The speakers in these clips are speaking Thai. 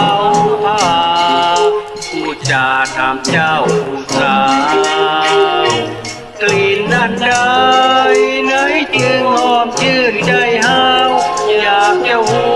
าผู้จาตามเจ้าผู้สาวกลิ่นอันใดไหนจึงหอมชื่นใจหาวอยากจะหู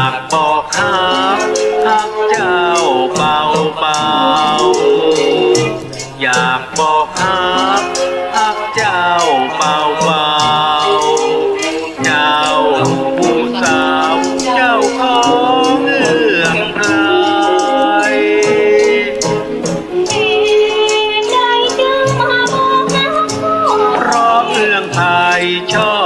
ากบอกหักหักเจ้าเบาเบาอยากบอกหักหักเจ้าเบาเบาเจ้าผู้สาวเจ้าของเรื่องไทยชอบ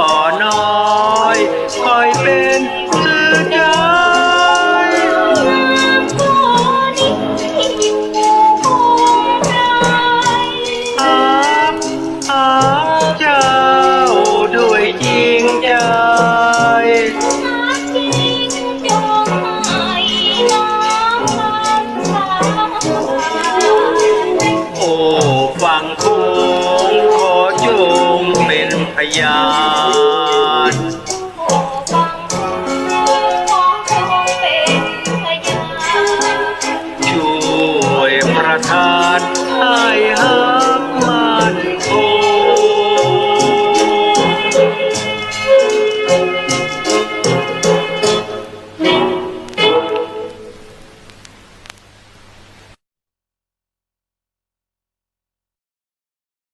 哎呀。呀